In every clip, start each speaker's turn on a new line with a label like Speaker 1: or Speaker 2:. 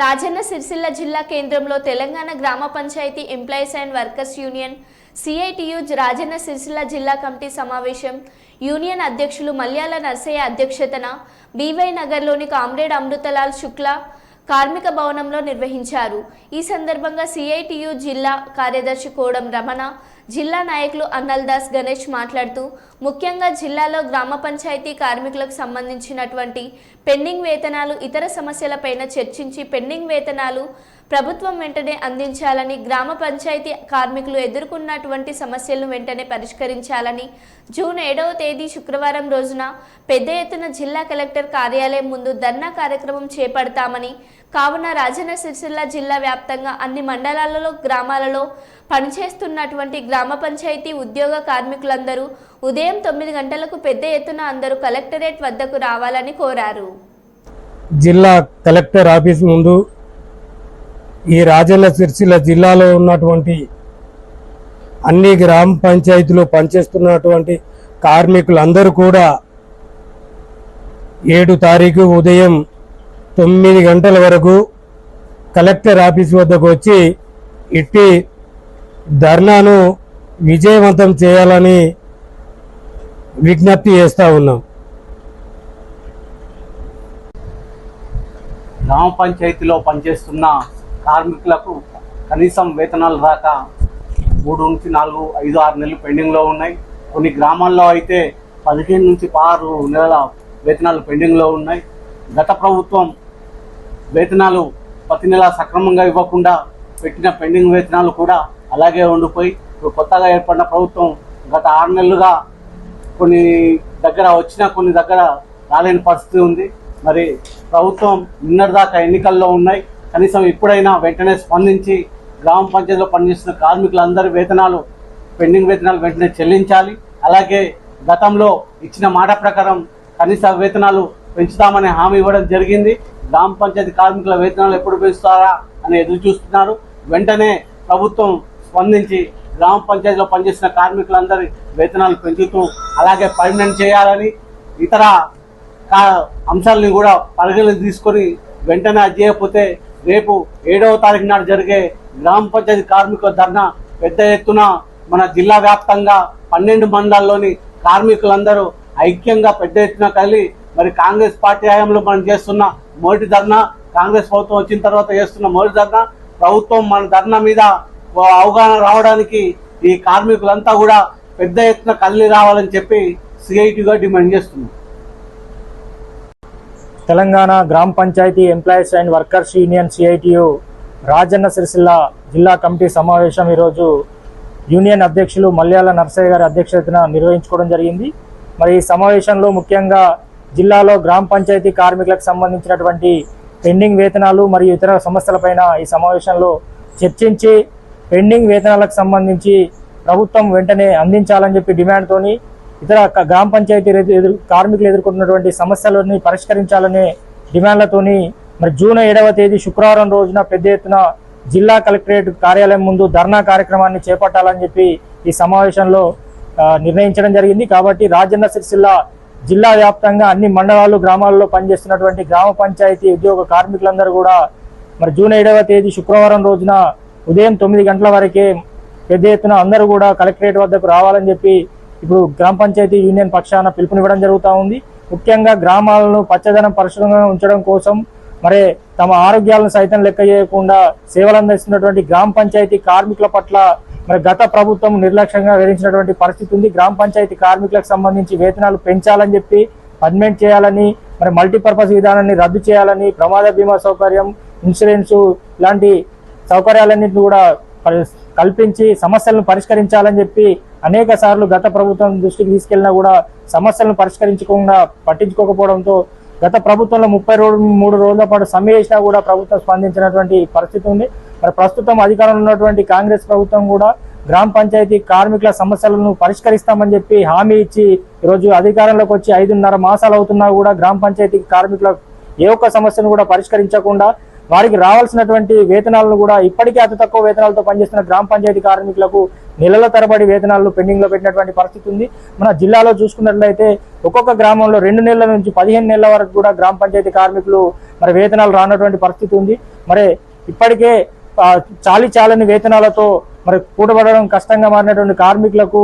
Speaker 1: రాజన్న సిరిసిల్ల జిల్లా కేంద్రంలో తెలంగాణ గ్రామ panchayat employees and workers union CITU Rajanna Sirisilla జిల్లా కమిటీ సమావేశం. యూనియన్ అధ్యక్షులు మల్యాల నర్సయ్య అధ్యక్షతన బీవై నగర్లోని కామ్రేడ్ అమృతలాల్ శుక్లా కార్మిక భవనంలో నిర్వహించారు. ఈ సందర్భంగా సిఐటియు జిల్లా కార్యదర్శి కోడం రమణ జిల్లా నాయకులు అన్నల్దాస్ గణేష్ మాట్లాడుతూ ముఖ్యంగా జిల్లాలో గ్రామ పంచాయతీ కార్మికులకు సంబంధించినటువంటి పెండింగ్ వేతనాలు ఇతర సమస్యలపైన చర్చించి పెండింగ్ వేతనాలు ప్రభుత్వం వెంటనే అందించాలని గ్రామ పంచాయతీ కార్మికులు ఎదుర్కొన్నటువంటి సమస్యలను వెంటనే పరిష్కరించాలని జూన్ ఏడవ తేదీ శుక్రవారం రోజున పెద్ద ఎత్తున జిల్లా కలెక్టర్ కార్యాలయం ముందు ధర్నా కార్యక్రమం చేపడతామని కావున రాజన్న సిరిసిల్ల జిల్లా వ్యాప్తంగా అన్ని మండలాలలో గ్రామాలలో పనిచేస్తున్నటువంటి గ్రామ పంచాయతీ ఉద్యోగ కార్మికులందరూ ఉదయం తొమ్మిది గంటలకు పెద్ద ఎత్తున అందరూ కలెక్టరేట్ వద్దకు రావాలని కోరారు.
Speaker 2: జిల్లా కలెక్టర్ ఆఫీస్ ముందు ఈ రాజన్న సిరిసిల్ల జిల్లాలో ఉన్నటువంటి అన్ని గ్రామ పంచాయతీలో పనిచేస్తున్నటువంటి కార్మికులందరూ కూడా ఏడు తారీఖు ఉదయం తొమ్మిది గంటల వరకు కలెక్టర్ ఆఫీస్ వద్దకు వచ్చి ఇట్టి ధర్నాను విజయవంతం చేయాలని విజ్ఞప్తి చేస్తూ ఉన్నాం.
Speaker 3: గ్రామ పంచాయతీలో పనిచేస్తున్న కార్మికులకు కనీసం వేతనాలు రాక మూడు నుంచి నాలుగు ఐదు ఆరు నెలలు పెండింగ్లో ఉన్నాయి. కొన్ని గ్రామాల్లో అయితే పదిహేను నుంచి ఆరు నెలల వేతనాలు పెండింగ్లో ఉన్నాయి. గత ప్రభుత్వం వేతనాలు ప్రతి నెల సక్రమంగా ఇవ్వకుండా పెట్టిన పెండింగ్ వేతనాలు కూడా అలాగే ఉండిపోయి ఇప్పుడు కొత్తగా ఏర్పడిన ప్రభుత్వం గత ఆరు నెలలుగా కొన్ని దగ్గర వచ్చిన కొన్ని దగ్గర రాలేని పరిస్థితి ఉంది. మరి ప్రభుత్వం నిన్నటిదాకా ఎన్నికల్లో ఉన్నాయి. కనీసం ఇప్పుడైనా వెంటనే స్పందించి గ్రామ పంచాయతీలో పనిచేస్తున్న కార్మికులందరి వేతనాలు పెండింగ్ వేతనాలు వెంటనే చెల్లించాలి. అలాగే గతంలో ఇచ్చిన మాట ప్రకారం కనీస వేతనాలు పెంచుతామని హామీ ఇవ్వడం జరిగింది. గ్రామ పంచాయతీ కార్మికుల వేతనాలు ఎప్పుడు పెంచుతారా అని ఎదురు చూస్తున్నారు. వెంటనే ప్రభుత్వం స్పందించి గ్రామ పంచాయతీలో పనిచేసిన కార్మికులందరి వేతనాలు పెంచుతూ అలాగే పర్మనెంట్ చేయాలని ఇతర అంశాలని కూడా పరిగణలోకి తీసుకొని వెంటనే అది చేయకపోతే రేపు ఏడవ తారీఖు నాడు జరిగే గ్రామ పంచాయతీ కార్మికుల ధర్నా పెద్ద ఎత్తున మన జిల్లా వ్యాప్తంగా పన్నెండు మండలాల్లోని కార్మికులందరూ ఐక్యంగా పెద్ద ఎత్తున కలిగి మరి కాంగ్రెస్ పార్టీ హయాంలో మనం చేస్తున్న మొదటి ధర్నా కాంగ్రెస్ ప్రభుత్వం వచ్చిన తర్వాత చేస్తున్న మొదటి ధర్నా ప్రభుత్వం మన ధర్నా మీద అవగాహన రావడానికి ఈ కార్మికులంతా కూడా పెద్ద ఎత్తున కల్లి రావాలని చెప్పి సిఐటిగా డిమాండ్ చేస్తున్నాం.
Speaker 4: తెలంగాణ గ్రామ panchayat employees and workers union CITU Rajanna Sirisilla జిల్లా కమిటీ సమావేశం ఈరోజు యూనియన్ అధ్యక్షులు మల్యాల నర్సయ్య గారి అధ్యక్షతన నిర్వహించుకోవడం జరిగింది. మరి ఈ సమావేశంలో ముఖ్యంగా జిల్లాలో గ్రామ పంచాయతీ కార్మికులకు సంబంధించినటువంటి పెండింగ్ వేతనాలు మరియు ఇతర సమస్యలపైన ఈ సమావేశంలో చర్చించి పెండింగ్ వేతనాలకు సంబంధించి ప్రభుత్వం వెంటనే అందించాలని చెప్పి డిమాండ్తోని ఇతర గ్రామ పంచాయతీ ఎదురు కార్మికులు ఎదుర్కొంటున్నటువంటి సమస్యలని పరిష్కరించాలనే డిమాండ్లతోని మరి జూన్ ఏడవ తేదీ శుక్రవారం రోజున పెద్ద ఎత్తున జిల్లా కలెక్టరేట్ కార్యాలయం ముందు ధర్నా కార్యక్రమాన్ని చేపట్టాలని చెప్పి ఈ సమావేశంలో నిర్ణయించడం జరిగింది. కాబట్టి రాజన్న సిరిసిల్ల జిల్లా వ్యాప్తంగా అన్ని మండలాలు గ్రామాల్లో పనిచేస్తున్నటువంటి గ్రామ పంచాయతీ ఉద్యోగ కార్మికులందరూ కూడా మరి జూన్ ఏడవ తేదీ శుక్రవారం రోజున ఉదయం తొమ్మిది గంటల వరకే పెద్ద ఎత్తున అందరూ కూడా కలెక్టరేట్ వద్దకు రావాలని చెప్పి ఇప్పుడు గ్రామ పంచాయతీ యూనియన్ పక్షాన పిలుపునివ్వడం జరుగుతూ ఉంది. ముఖ్యంగా గ్రామాలను పచ్చదనం పరిశుభ్రంగా ఉంచడం కోసం మరి తమ ఆరోగ్యాలను సైతం లెక్క చేయకుండా సేవలు అందిస్తున్నటువంటి గ్రామ పంచాయతీ కార్మికుల పట్ల మరి గత ప్రభుత్వం నిర్లక్ష్యంగా వివరించినటువంటి పరిస్థితి ఉంది. గ్రామ పంచాయతీ కార్మికులకు సంబంధించి వేతనాలు పెంచాలని చెప్పి అడ్మెంట్ చేయాలని మరి మల్టీపర్పస్ విధానాన్ని రద్దు చేయాలని ప్రమాద బీమా సౌకర్యం ఇన్సూరెన్స్ ఇలాంటి సౌకర్యాలన్నింటినీ కూడా కల్పించి సమస్యలను పరిష్కరించాలని చెప్పి అనేక సార్లు గత ప్రభుత్వం దృష్టికి తీసుకెళ్ళినా కూడా సమస్యలను పరిష్కరించకుండా పట్టించుకోకపోవడంతో గత ప్రభుత్వంలో ముప్పై రోజు మూడు రోజుల పాటు సమ్మె చేసినా కూడా ప్రభుత్వం స్పందించినటువంటి పరిస్థితి ఉంది. మరి ప్రస్తుతం అధికారంలో ఉన్నటువంటి కాంగ్రెస్ ప్రభుత్వం కూడా గ్రామ పంచాయతీ కార్మికుల సమస్యలను పరిష్కరిస్తామని చెప్పి హామీ ఇచ్చి ఈరోజు అధికారంలోకి వచ్చి ఐదున్నర మాసాలు అవుతున్నా కూడా గ్రామ పంచాయతీ కార్మికుల ఏ ఒక్క సమస్యను కూడా పరిష్కరించకుండా వారికి రావాల్సినటువంటి వేతనాలను కూడా ఇప్పటికే అతి తక్కువ వేతనాలతో పనిచేస్తున్న గ్రామ పంచాయతీ కార్మికులకు నెలల తరబడి వేతనాలు పెండింగ్లో పెట్టినటువంటి పరిస్థితి ఉంది. మన జిల్లాలో చూసుకున్నట్లయితే ఒక్కొక్క గ్రామంలో రెండు నెలల నుంచి పదిహేను నెలల వరకు కూడా గ్రామ పంచాయతీ కార్మికులు మరి వేతనాలు రానటువంటి పరిస్థితి ఉంది. మరి ఇప్పటికే చాలి చాలని వేతనాలతో మరి కూడబడడం కష్టంగా మారినటువంటి కార్మికులకు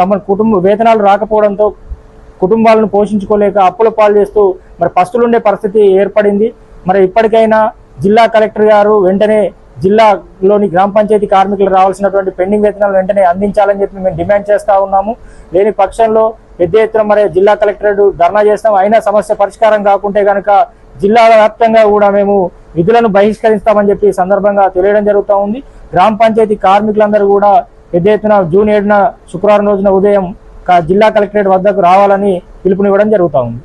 Speaker 4: తమ కుటుంబ వేతనాలు రాకపోవడంతో కుటుంబాలను పోషించుకోలేక అప్పుల పాలు చేస్తూ మరి పస్తులుండే పరిస్థితి ఏర్పడింది. మరి ఇప్పటికైనా జిల్లా కలెక్టర్ గారు వెంటనే జిల్లాలోని గ్రామ పంచాయతీ కార్మికులు రావాల్సినటువంటి పెండింగ్ వేతనాలు వెంటనే అందించాలని చెప్పి మేము డిమాండ్ చేస్తా ఉన్నాము. లేని పక్షంలో పెద్ద ఎత్తున మరి జిల్లా కలెక్టరేట్ ధర్నా చేస్తాం. అయినా సమస్య పరిష్కారం కాకుంటే కనుక జిల్లాల వ్యాప్తంగా కూడా మేము విధులను బహిష్కరిస్తామని చెప్పి సందర్భంగా తెలియడం జరుగుతూ ఉంది. గ్రామ పంచాయతీ కార్మికులందరూ కూడా పెద్ద ఎత్తున జూన్ ఏడున శుక్రవారం రోజున ఉదయం జిల్లా కలెక్టరేట్ వద్దకు రావాలని పిలుపునివ్వడం జరుగుతూ ఉంది.